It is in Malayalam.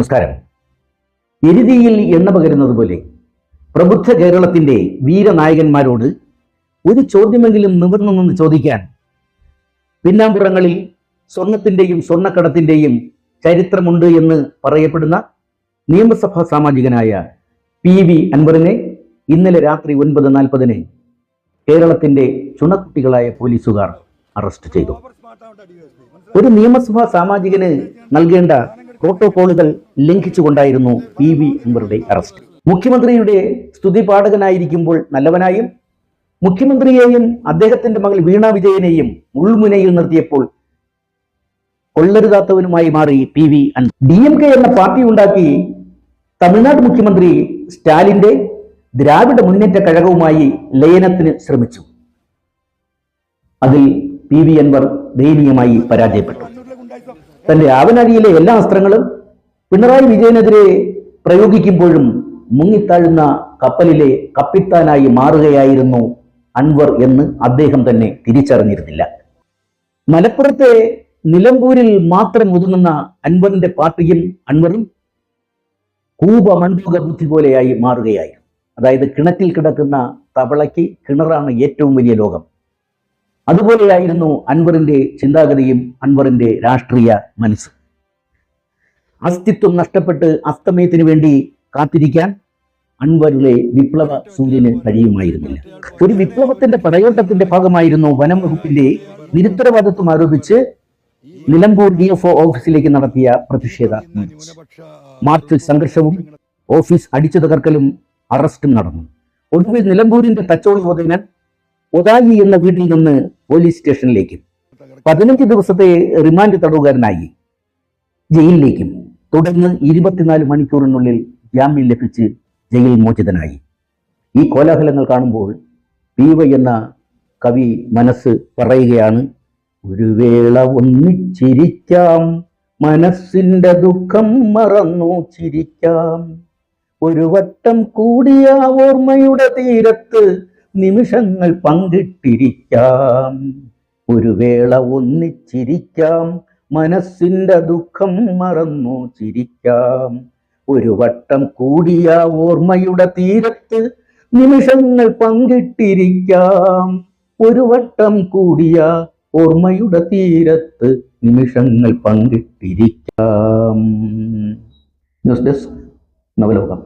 നമസ്കാരം. എരുതിയിൽ എണ്ണ പകരുന്നത് പോലെ പ്രബുദ്ധ കേരളത്തിന്റെ വീരനായകന്മാരോട് ഒരു ചോദ്യമെങ്കിലും നിവർന്നു നിന്ന് ചോദിക്കാൻ. പിന്നാമ്പുറങ്ങളിൽ സ്വർണത്തിന്റെയും സ്വർണക്കടത്തിന്റെയും ചരിത്രമുണ്ട് എന്ന് പറയപ്പെടുന്ന നിയമസഭാ സാമാജികനായ പി വി അൻവറിനെ ഇന്നലെ രാത്രി ഒൻപത് നാൽപ്പതിന് കേരളത്തിന്റെ ചുണക്കുട്ടികളായ പോലീസുകാർ അറസ്റ്റ് ചെയ്തു. ഒരു നിയമസഭാ സാമാജികന് നൽകേണ്ട പ്രോട്ടോകോളുകൾ ലംഘിച്ചുകൊണ്ടായിരുന്നു പി വി അൻവറുടെ അറസ്റ്റ്. മുഖ്യമന്ത്രിയുടെ സ്തുതി പാഠകനായിരിക്കുമ്പോൾ നല്ലവനായും മുഖ്യമന്ത്രിയെയും അദ്ദേഹത്തിന്റെ മകൾ വീണ വിജയനെയും ഉൾമുനയിൽ നിർത്തിയപ്പോൾ കൊള്ളരുതാത്തവനുമായി മാറി P V D M K എന്ന പാർട്ടി ഉണ്ടാക്കി തമിഴ്നാട് മുഖ്യമന്ത്രി സ്റ്റാലിന്റെ ദ്രാവിഡ മുന്നേറ്റ കഴകവുമായി ലയനത്തിന് ശ്രമിച്ചു. അതിൽ പി വി അൻവർ ദയനീയമായി പരാജയപ്പെട്ടു. തന്റെ ആവനാഴിയിലെ എല്ലാ അസ്ത്രങ്ങളും പിണറായി വിജയനെതിരെ പ്രയോഗിക്കുമ്പോഴും മുങ്ങിത്താഴുന്ന കപ്പലിലെ കപ്പിത്താനായി മാറുകയായിരുന്നു അൻവർ എന്ന് അദ്ദേഹം തന്നെ തിരിച്ചറിഞ്ഞിരുന്നില്ല. മലപ്പുറത്തെ നിലമ്പൂരിൽ മാത്രം ഒതുങ്ങുന്ന അൻവറിന്റെ പാർട്ടിയും അൻവറും കൂപ മൺപുക ബുദ്ധി പോലെയായി മാറുകയായിരുന്നു. അതായത് കിണറ്റിൽ കിടക്കുന്ന തവളയ്ക്ക് കിണറാണ് ഏറ്റവും വലിയ ലോകം. അതുപോലെയായിരുന്നു അൻവറിന്റെ ചിന്താഗതിയും അൻവറിന്റെ രാഷ്ട്രീയ മനസ്സ്. അസ്തിത്വം നഷ്ടപ്പെട്ട് അസ്തമയത്തിന് വേണ്ടി കാത്തിരിക്കാൻ അൻവറിലെ വിപ്ലവ സൂര്യന് കഴിയുമായിരുന്നില്ല. ഒരു വിപ്ലവത്തിന്റെ പടയോട്ടത്തിന്റെ ഭാഗമായിരുന്നു വനം വകുപ്പിന്റെ നിരുത്തരവാദിത്വം ആരോപിച്ച് നിലമ്പൂർ ഡി എഫ് ഓഫീസിലേക്ക് നടത്തിയ പ്രതിഷേധ മാർച്ച്. മാർച്ചിൽ സംഘർഷവും ഓഫീസ് അടിച്ചു തകർക്കലും അറസ്റ്റും നടന്നു. ഒടുവിൽ നിലമ്പൂരിന്റെ തച്ചോളി ഉദയനൻ ഒതായി എന്ന വീട്ടിൽ നിന്ന് പോലീസ് സ്റ്റേഷനിലേക്കും പതിനഞ്ച് ദിവസത്തെ റിമാൻഡ് തടവുകാരനായി ജയിലിലേക്കും തുടർന്ന് ഇരുപത്തിനാല് മണിക്കൂറിനുള്ളിൽ ജാമ്യം ലഭിച്ച് ജയിൽ മോചിതനായി. ഈ കോലാഹലങ്ങൾ കാണുമ്പോൾ പി വൈ എന്ന കവി മനസ്സ് പറയുകയാണ് ഒരു വേള ഒന്നിച്ചിരിക്കാം മനസ്സിന്റെ ദുഃഖം മറന്നു ചിരിക്കാം. ഒരു വട്ടം കൂടിയ ഓർമ്മയുടെ തീരത്ത് നിമിഷങ്ങൾ പങ്കിട്ടിരിക്കാം. ഒരു വേള ഒന്നിച്ചിരിക്കാം. മനസ്സിന്റെ ദുഃഖം മറന്നു ചിരിക്കാം. ഒരു വട്ടം കൂടിയ ഓർമ്മയുടെ തീരത്ത് നിമിഷങ്ങൾ പങ്കിട്ടിരിക്കാം. ഒരു വട്ടം കൂടിയ ഓർമ്മയുടെ തീരത്ത് നിമിഷങ്ങൾ പങ്കിട്ടിരിക്കാം. News desk നവലോകം.